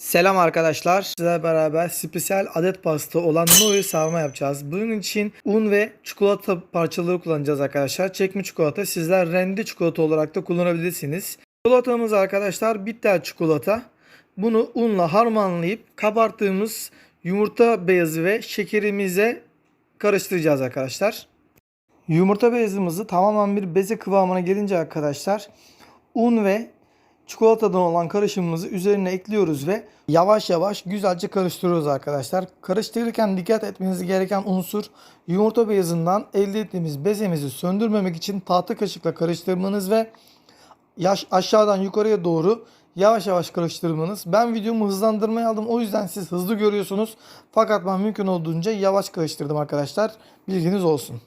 Selam arkadaşlar. Sizlerle beraber spesiyel adet pasta olan Noe sarma yapacağız. Bunun için un ve çikolata parçaları kullanacağız arkadaşlar. Çekme çikolata sizler rende çikolata olarak da kullanabilirsiniz. Çikolatamız arkadaşlar bitter çikolata. Bunu unla harmanlayıp kabarttığımız yumurta beyazı ve şekerimize karıştıracağız arkadaşlar. Yumurta beyazımızı tamamen bir beze kıvamına gelince arkadaşlar un ve çikolatadan olan karışımımızı üzerine ekliyoruz ve yavaş yavaş güzelce karıştırıyoruz arkadaşlar. Karıştırırken dikkat etmeniz gereken unsur yumurta beyazından elde ettiğimiz bezemizi söndürmemek için tahta kaşıkla karıştırmanız ve yaş aşağıdan yukarıya doğru yavaş yavaş karıştırmanız. Ben videomu hızlandırmaya aldım. O yüzden siz hızlı görüyorsunuz. Fakat ben mümkün olduğunca yavaş karıştırdım arkadaşlar. Bilginiz olsun.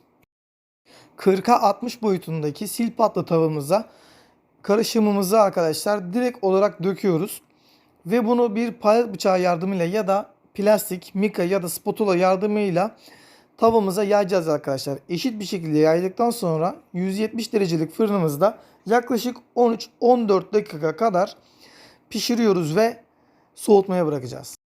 40'a 60 boyutundaki sil patlı tavamıza karışımımızı arkadaşlar direkt olarak döküyoruz. Ve bunu bir palet bıçağı yardımıyla ya da plastik, mika ya da spatula yardımıyla tavamıza yayacağız arkadaşlar. Eşit bir şekilde yaydıktan sonra 170 derecelik fırınımızda yaklaşık 13-14 dakika kadar pişiriyoruz ve soğutmaya bırakacağız.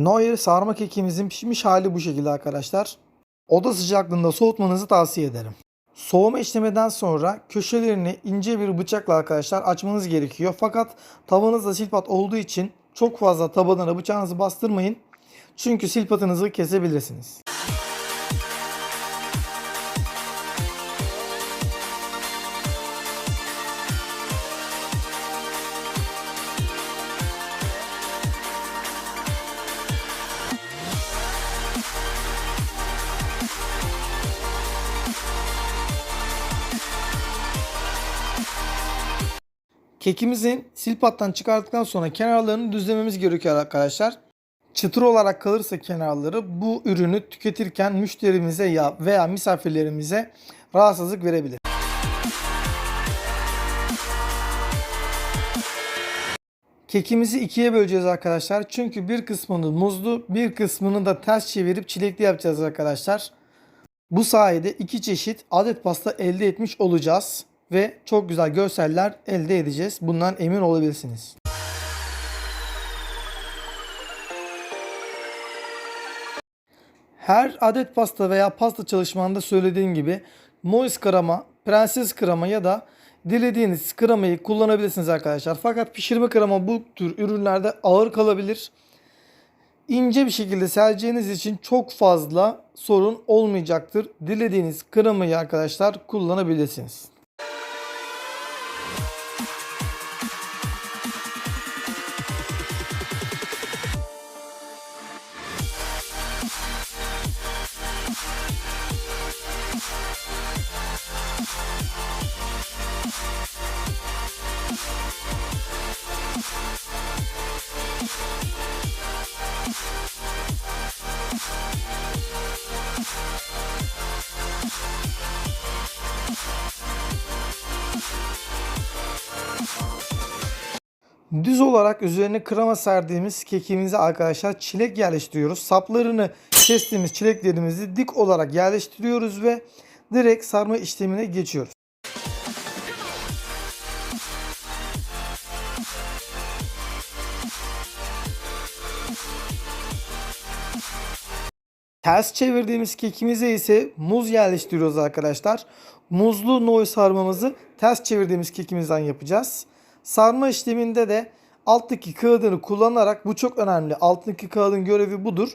Noyer sarma kekimizin pişmiş hali bu şekilde arkadaşlar. Oda sıcaklığında soğutmanızı tavsiye ederim. Soğuma işleminden sonra köşelerini ince bir bıçakla arkadaşlar açmanız gerekiyor. Fakat tavanızda silpat olduğu için çok fazla tabanına bıçağınızı bastırmayın. Çünkü silpatınızı kesebilirsiniz. Kekimizin silpattan çıkardıktan sonra kenarlarını düzlememiz gerekiyor arkadaşlar. Çıtır olarak kalırsa kenarları bu ürünü tüketirken müşterimize ya veya misafirlerimize rahatsızlık verebilir. Kekimizi ikiye böleceğiz arkadaşlar. Çünkü bir kısmını muzlu, bir kısmını da ters çevirip çilekli yapacağız arkadaşlar. Bu sayede iki çeşit adet pasta elde etmiş olacağız ve çok güzel görseller elde edeceğiz. Bundan emin olabilirsiniz. Her adet pasta veya pasta çalışmanda söylediğim gibi Mois krema, prenses krema ya da dilediğiniz kremayı kullanabilirsiniz arkadaşlar. Fakat pişirme krema bu tür ürünlerde ağır kalabilir. İnce bir şekilde sereceğiniz için çok fazla sorun olmayacaktır. Dilediğiniz kremayı arkadaşlar kullanabilirsiniz. Düz olarak üzerine krema serdiğimiz kekimizi arkadaşlar çilek yerleştiriyoruz. Saplarını kestiğimiz çileklerimizi dik olarak yerleştiriyoruz ve direkt sarma işlemine geçiyoruz. Ters çevirdiğimiz kekimize ise muz yerleştiriyoruz arkadaşlar. Muzlu noy sarmamızı ters çevirdiğimiz kekimizden yapacağız. Sarma işleminde de alttaki kağıdını kullanarak bu çok önemli. Alttaki kağıdın görevi budur.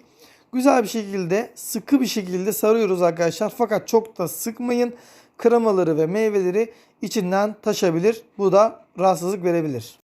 Güzel bir şekilde sıkı bir şekilde sarıyoruz arkadaşlar. Fakat çok da sıkmayın. Kremaları ve meyveleri içinden taşabilir. Bu da rahatsızlık verebilir.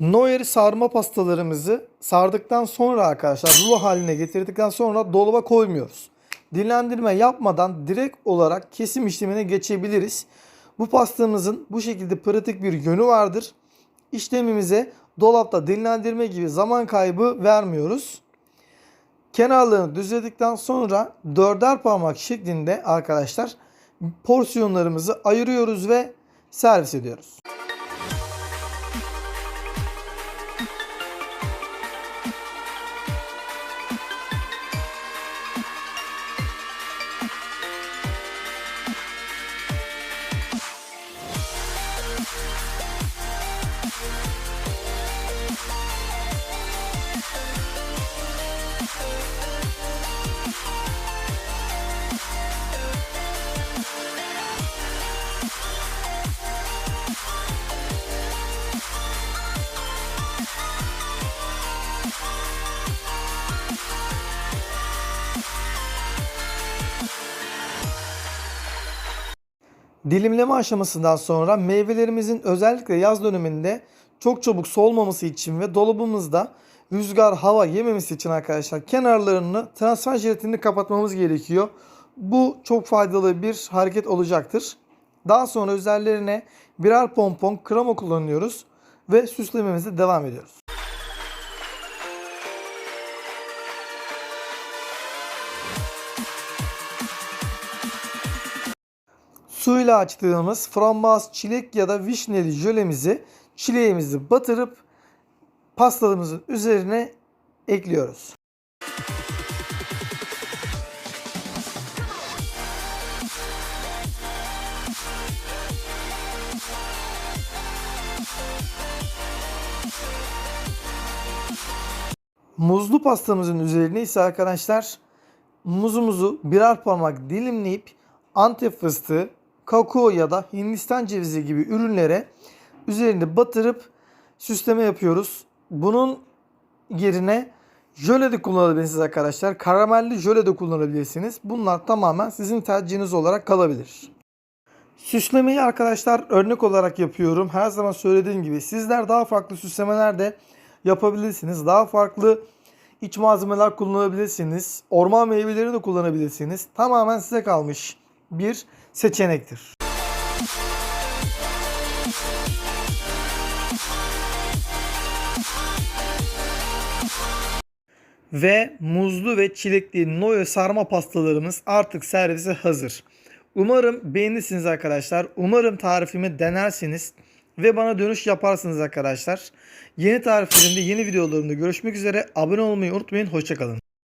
Noyer sarma pastalarımızı sardıktan sonra arkadaşlar rulo haline getirdikten sonra dolaba koymuyoruz. Dinlendirme yapmadan direkt olarak kesim işlemine geçebiliriz. Bu pastamızın bu şekilde pratik bir yönü vardır. İşlemimize dolapta dinlendirme gibi zaman kaybı vermiyoruz. Kenarlarını düzledikten sonra dörder parmak şeklinde arkadaşlar porsiyonlarımızı ayırıyoruz ve servis ediyoruz. Dilimleme aşamasından sonra meyvelerimizin özellikle yaz döneminde çok çabuk solmaması için ve dolabımızda rüzgar hava yememesi için arkadaşlar kenarlarını transfer jelatinini kapatmamız gerekiyor. Bu çok faydalı bir hareket olacaktır. Daha sonra üzerlerine birer pompon krema kullanıyoruz ve süslememize devam ediyoruz. Suyla açtığımız frambuaz, çilek ya da vişneli jölemizi çileğimizi batırıp pastalarımızın üzerine ekliyoruz. Muzlu pastamızın üzerine ise arkadaşlar muzumuzu birer parmak dilimleyip antep fıstığı, kakao ya da hindistan cevizi gibi ürünlere üzerine batırıp süsleme yapıyoruz. Bunun yerine jöle de kullanabilirsiniz arkadaşlar. Karamelli jöle de kullanabilirsiniz. Bunlar tamamen sizin tercihiniz olarak kalabilir. Süslemeyi arkadaşlar örnek olarak yapıyorum. Her zaman söylediğim gibi sizler daha farklı süslemeler de yapabilirsiniz. Daha farklı iç malzemeler kullanabilirsiniz. Orman meyveleri de kullanabilirsiniz. Tamamen size kalmış bir seçenektir. Ve muzlu ve çilekli Noyo sarma pastalarımız artık servise hazır. Umarım beğenirsiniz arkadaşlar. Umarım tarifimi denersiniz ve bana dönüş yaparsınız arkadaşlar. Yeni tariflerimde, yeni videolarımda görüşmek üzere. Abone olmayı unutmayın. Hoşçakalın.